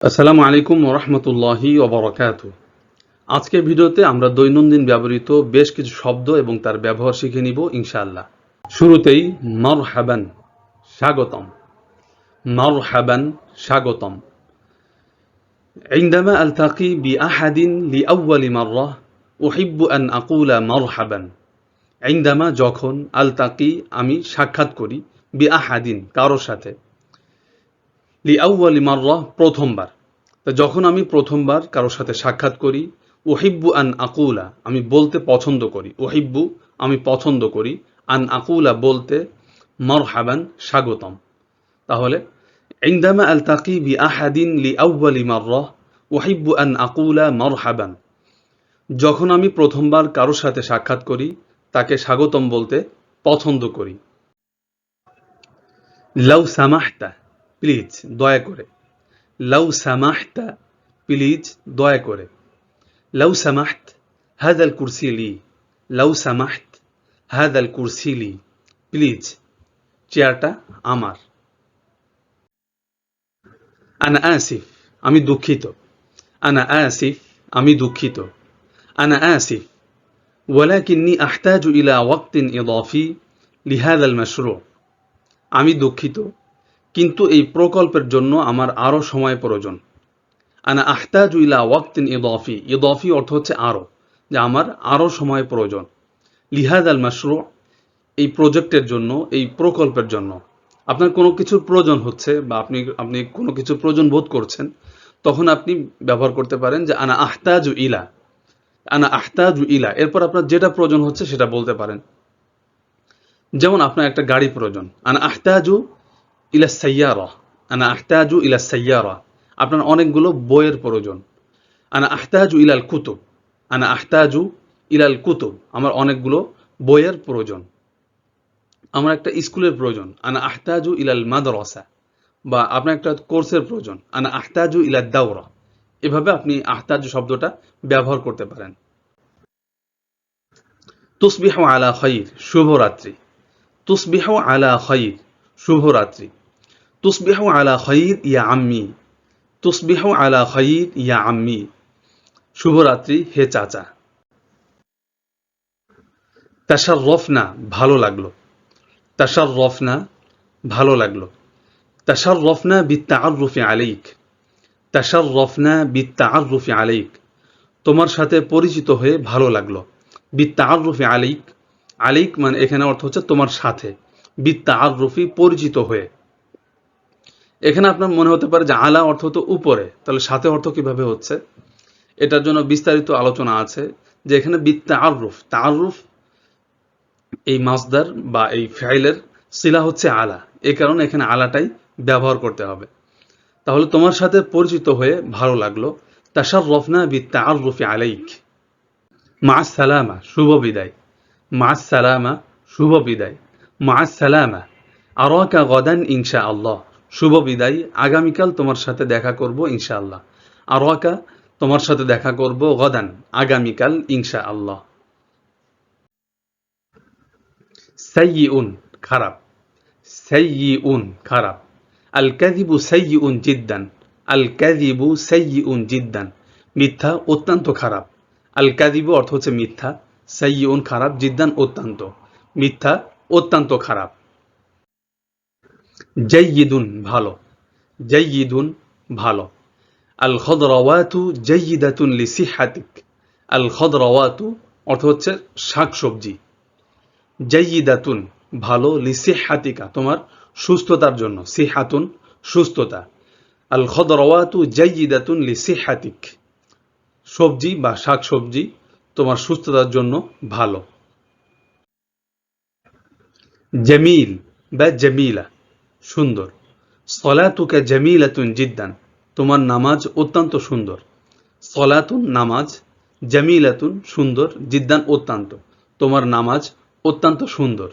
আসসালামু আলাইকুম ওরহমতুল্লাহি ওবরাকাতু আজকের ভিডিওতে আমরা দৈনন্দিন ব্যবহৃত বেশ কিছু শব্দ এবং তার ব্যবহার শিখে নিব ইনশাআল্লাহ শুরুতেই মারহাবান স্বাগতম মারহাবান স্বাগতম عندما ألتقي بأحد لأول مرة أحب أن أقول مرحبا عندما যখন আলতাকি আমি সাক্ষাৎ করি বি আহাদিন কারোর সাথে লিআউয়ালি মাররা প্রথমবার তো যখন আমি প্রথমবার কারোর সাথে সাক্ষাৎ করি ওহিব্বু আন আকুলা আমি বলতে পছন্দ করি ওহিব্বু আমি পছন্দ করি আন আকুলা বলতে মরহাবান স্বাগতম তাহলে عندما ألتقي بأحد لأول مرة أحب أن أقول مرحبا যখন আমি প্রথমবার কারোর সাথে সাক্ষাৎ করি তাকে স্বাগতম বলতে পছন্দ করি লাউ সামাহতা প্লিজ দয়া করে লাউ সামাহতা প্লিজ দয়া করে লাউ সামাহত হাদাল কুরসি লি লাউ সামাহত হাদাল কুরসি লি প্লিজ চেয়ারটা আমার আনা আসিফ আমি দুঃখিত আনা আসিফ আমি দুঃখিত আনা আসিফ ولكني أحتاج إلى وقت إضافي لهذا المشروع আমি দুঃখিত কিন্তু এই প্রকল্পের জন্য আমার আরও সময় প্রয়োজন। আনা আহতাজু ইলা ওয়াক্তিন ইদফি। ইদফি অর্থ হচ্ছে আরও যে আমার আরও সময় প্রয়োজন। লিহাদ আল মাসরু এই প্রজেক্টের জন্য, এই প্রকল্পের জন্য। আপনার কোনো কিছুর প্রয়োজন হচ্ছে বা আপনি আপনি কোনো কিছুর প্রয়োজন বোধ করছেন, তখন আপনি ব্যবহার করতে পারেন যে আনা আহতাজু ইলা। আনা আহতাজু ইলা। এরপর আপনার যেটা প্রয়োজন হচ্ছে সেটা বলতে পারেন। যেমন আপনার একটা গাড়ি প্রয়োজন। আনা আহতাজু ইলা সাইয়ারা, আনা আহতাজু ইলা সাইয়ারা। আপনার অনেকগুলো বইয়ের প্রয়োজন। আনা আহতাজু ইলাল কুতুব, আনা আহতাজু ইলাল কুতুব, আমার অনেকগুলো বইয়ের প্রয়োজন। আমার একটা স্কুলের প্রয়োজন, আনা আহতাজু ইলাল মাদ্রাসা, বা আপনার একটা কোর্সের প্রয়োজন, আনা আহতাজু ইলা দাওরা। এভাবে আপনি আহতাজু শব্দটা ব্যবহার করতে পারেন। তুসবিহ আলা খৈর শুভরাত্রি। তুসবিহ আলা খৈর শুভরাত্রি। তুসবিহ আলা খৈর ইয়া আম্মি তুসবিহ আলা খৈর ইয়া আম্মি শুভরাত্রি, হে চাচা। তাসার রফনা ভালো লাগল। তাসার রফনা ভালো লাগল। তাসার রফনা বিত্তাআররুফি আলাইক। তাসার রফনা বিত্তাআররুফি আলাইক। তোমার সাথে পরিচিত হয়ে ভালো লাগল। বিত্তা বিত্তাআররুফি আলাইক। আলাইক মানে এখানে অর্থ হচ্ছে তোমার সাথে। বিত্তাআররুফি পরিচিত হয়ে। এখানে আপনার মনে হতে পারে যে আলা অর্থ তো উপরে। তাহলে সাথে অর্থ কীভাবে হচ্ছে? এটার জন্য বিস্তারিত আলোচনা আছে যে এখানে বিত্তা আররুফ তাররুফ এই মাসদার বা এই ফাইলের শিলা হচ্ছে আলা। এই কারণে এখানে আলাটাই ব্যবহার করতে হবে। তাহলে তোমার সাথে পরিচিত হয়ে ভালো লাগল। তাসার রফনা বিত্তা আররুফি আলাইক। মা সালামা, শুভ বিদায়। মা সালামা, শুভ বিদায়। মা সালামা, আরকা গদান ইনশা আল্লাহ শুভ বিদায়। আগামীকাল তোমার সাথে দেখা করব ইনশাআল্লাহ। আর ওয়াকা, তোমার সাথে দেখা করব গদান। আগামীকাল ইনশা আল্লাহ সাইয়িউন খারাপ। সাইয়িউন খারাপ। আল কাযিবু সাইয়িউন জিদ্দান। আল কাযিবু সাইয়িউন জিদ্দান। মিথ্যা, অত্যন্ত খারাপ। আল কাযিবু অর্থ হচ্ছে মিথ্যা। সাইয়িউন খারাপ। জিদ্দান, অত্যন্ত। মিথ্যা, অত্যন্ত খারাপ। জাইয়িদুন ভালো। জাইয়িদুন ভালো। আল খদরাওয়াতু জাইয়িদাতুন লিসিহাতিক আল খদরাওয়াতু অর্থ হচ্ছে শাকসবজি। জাইয়িদাতুন ভালো লিসিহাতিকা তোমার সুস্থতার জন্য। সিহাতুন সুস্থতা। আল খদরাওয়াতু জাইয়িদাতুন লিসিহাতিক সবজি বা শাকসবজি তোমার সুস্থতার জন্য ভালো। জামিল বা জামিলা সুন্দর। সলাতুকা জামিলাতুন জিদ্দান। তোমার নামাজ অত্যন্ত সুন্দর। সলাতুন নামাজ, জামিলাতুন সুন্দর, জিদ্দান অত্যন্ত। তোমার নামাজ অত্যন্ত সুন্দর।